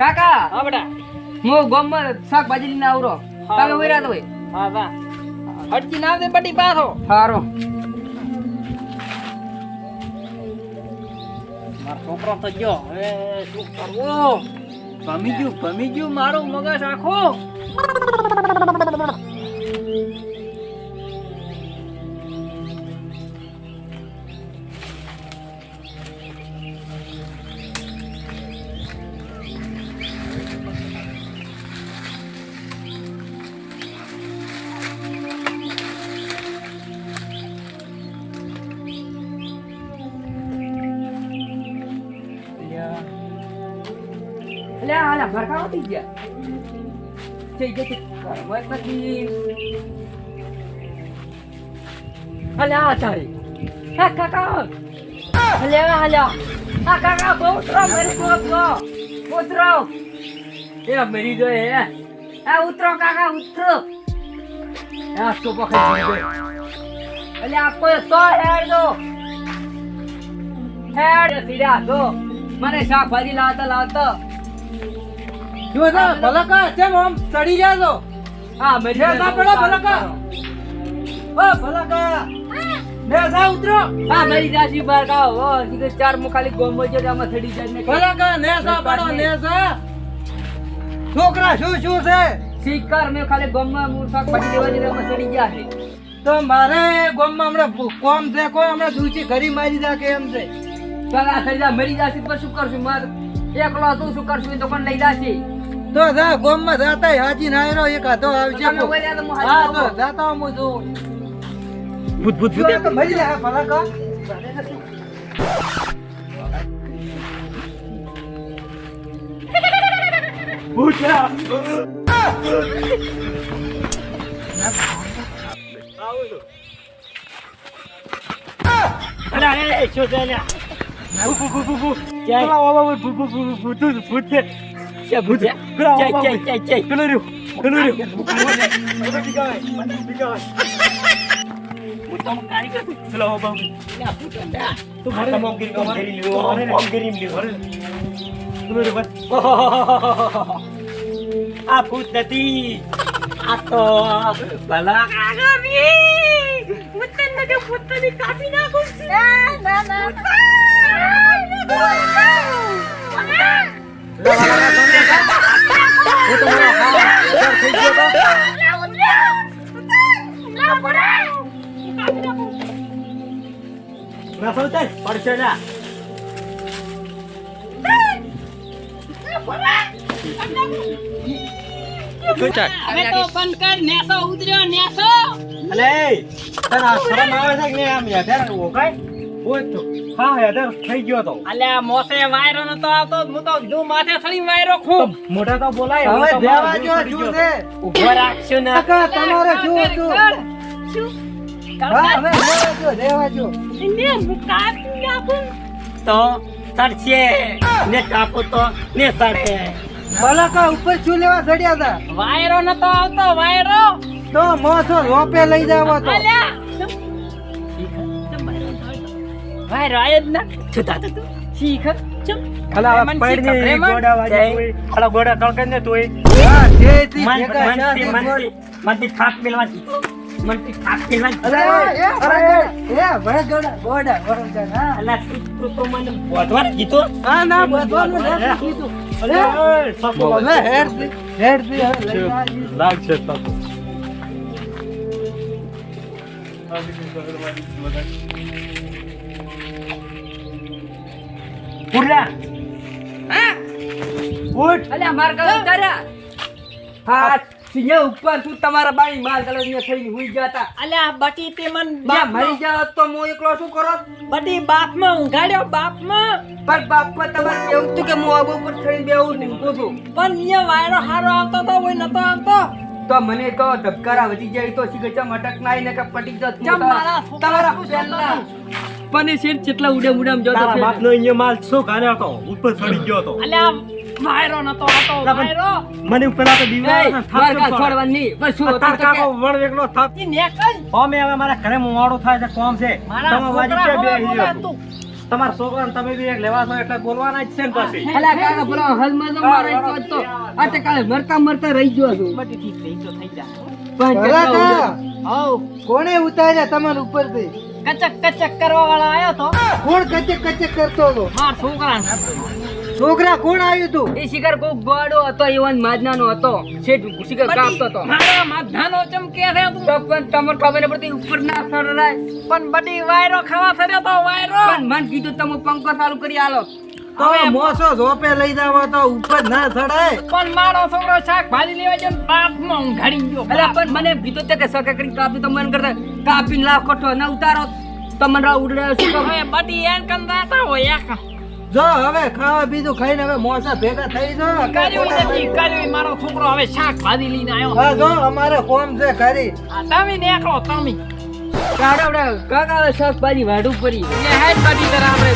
કાકા! હા બેટા. હું ગામમાં શાકભાજી લઈને આવરો. તમે ઉઈ રહ્યા હોય હા વાહ હટકી ના દે બટી પાછો. સારો મારો છોકરો તો ગયો. હવે શું કરવો? ભમી ગયું ભમી ગયું. મારું મગજ આખું. એટલે હાલા ભરખાઓ થઈ ગયા થઈ ગયા કરમત નથી અલે આ તારી હા કાકા અલે હાલા આ કાકા બહુ ઉતરો મરી તો ઉતરો એ મરી ગયો હે આ ઉતરો કાકા ઉતરો આ તો પકડી ગયો અલે આ કોઈ તો હેડ દો હેડ સીધા દો મને શાકભાજી લાવતા લાવતા જો ના ભલકા કેમ આમ ચડી ગયા છો? હા મે જે ના પડો ભલકા? ઓ ભલકા! ને જા ઉતરો! હા મરી જાશી બાર કાઓ ઓ સીધે ચાર મુ ખાલી ગોમો છે આમાં ચડી જાય ને ભલકા ને જા પડો ને જા છોકરા શું શું છે? શિકાર મેં ખાલી ગોમમાં મૂર્છા પડી દેવા જઈને આમાં ચડી ગયા છે. તો મારે ગામમાં હમણાં કોમ છે કોઈ હમણાં દૂચી ઘરી મારી દા કે એમ છે? ચાલ આ થઈ જા મરી જાશી પર શું કરશું? માર એકલો તું શું કરશું? તો પણ લઈ જાશી. તો જા ગામમાં જાતા હાજી નાયરો એક હાથો આવશે તમે કોઈ રહ્યા તો હું તો આવું. જાતા હું જોઉં. ભૂત ભૂત ભૂત. તો મરી જા ભલકા અરે અરે શું છે ભૂત ભૂત ભૂત ભૂત ભૂત. ભૂત ભૂત ભૂત છે ભૂત જય જય જય જય પેલો રહ્યો પેલો રહ્યો આ ભૂત નથી આ તો ભલા ભૂતની કાપી નાખું ના ના ના પડશે ના હવે ઉતર્યો અલે તને શરમ આવે છે કે આમ યાર? ઓકાય ઓય તો હા યાર થઈ ગયો તો. અલ્યા મોસે વાયરો નતો આવતો હું તો જો માથે ચડી વાયરો ખૂબ મોઢા તો બોલાય હવે તો દેવા જો શું છે. ઊભો રાખશો ને. કાકા તમારે શું હતું? હા હવે દેવા જો દેવા જો. તો સડશે ને કાપો તો ને સડે. ભલાકા ઉપર શું લેવા ચડ્યા હતા? વાયરો નતો આવતો વાયરો. તો મોસો રોપે લઈ જાવ તો. અલ્યા વાયરો આયો જ ના છુતા તો તું શીખ ચમ ખલા મન પડ શીખ, ને પ્રેમન. ગોડા વાજી કોઈ ખલા ગોડા તળકે ને તોય હા જે થી મન ભેગા મનથી થયા મનથી મનથી થાક મિલવાથી મનથી થાક મિલવાથી અરે એ અરે એ વળગડા ગોડા વળગડા હા અલા તું તું તો મને બોધવા કીધો હા ના બધવાનું નથી કીધું અલે સકો હવે હેડ દે હેડ દે હવે લઈ જા. લાગશે સકો ઉડલા. હા? ઉઠ. અલ્યા માર કાકા ઉતાર્યા. હા સિંહ ઉપર તું તમારા બાણી માર કાલે અહીંયા થઈને હુઈ ગયા અલ્યા બટી તે મન બા મરી જાવ તો હું એકલો શું કરો? બટી બાપમાં ઊંઘાડ્યો પણ બાપમાં તમારે કેવું હતું કે હું આબુ ઉપર થઈને ને ઊંઘું છું? પણ અહીંયા વાયરો હારો આવતો તો નતો આવતો. તો મને તો ધબકારા વધી જાય તો શીખે ચમ અટક ના આઈને કે પટી જત તમારા પહેલા પણ શેર કેટલા ઉડે ઉડે જોતો તારા બાપનો અહીંયા માલ શું ખાને હતો ઉપર ચડી ગયો હતો. અલ્યા વાયરો નતો આવતો વાયરો. મને ઉપર આતો દીવા એ, માર કા છોડવાની બસ શું તાર કાકો વણ વેગલો થાક ઈ નેકલ ઓમે હવે મારા ઘરે મોવાડો થાય છે કોમ છે. તમે વાજી કે બે હીરો. તમારા છોકરાને તમે બી એક લેવા છો એટલે બોલવાના જ છે ને પછી. અલા કાકા પેલો હલમાં તો મારે તો આ તે કાલે મરતા મરતા રહી ગયો છું બધી ઠીક થઈ તો થઈ જા. પણ કોણે ઉતાર્યા તમારા ઉપરથી? કચક કચક કરવા વાળો આવ્યો તો. કોણ કચક કચક કરતો હતો? માર છોકરા. છોકરા કોણ આવ્યું તું? એ શિકાર કોક ગોડો હતો એવન માજનાનો હતો. શેઠ શિકાર કાપતો હતો. મારા માજનાનો ચમ કે છે તું? પણ તમને ખબર નહીં પડતી ઉપર ના સરાય પણ બડી વાયરો ખાવા ફર્યો તો વાયરો! પણ મન કીધું તમે પંખો ચાલુ કરી આલો. તો મોસો ઝોપે લઈ જાવ તો ઉપર ના ચડાય પણ મારો છોકરો શાકભાજી લેવા ગયો બાપમાં ઊંઘાડી ગયો. અરે પણ મને ભીતો તે કે સકા કરી કાપી તો મન કરતા કાપીને લાવ કઠો ના ઉતારો. તમને રા ઉડે શું? હવે બટી એન કંદાતા હોય એક જો હવે ખાવા બીજું ખાઈને હવે મોસા ભેગા થઈ જાઓ કર્યું નથી કર્યું મારો છોકરો હવે શાકભાજી લઈને આવ્યો. હા જો અમારે કોમ છે કરી તમે નેકળો તમે. કાકા શાકભાજી વાડું પડી હેડ પાટી તરા આપણે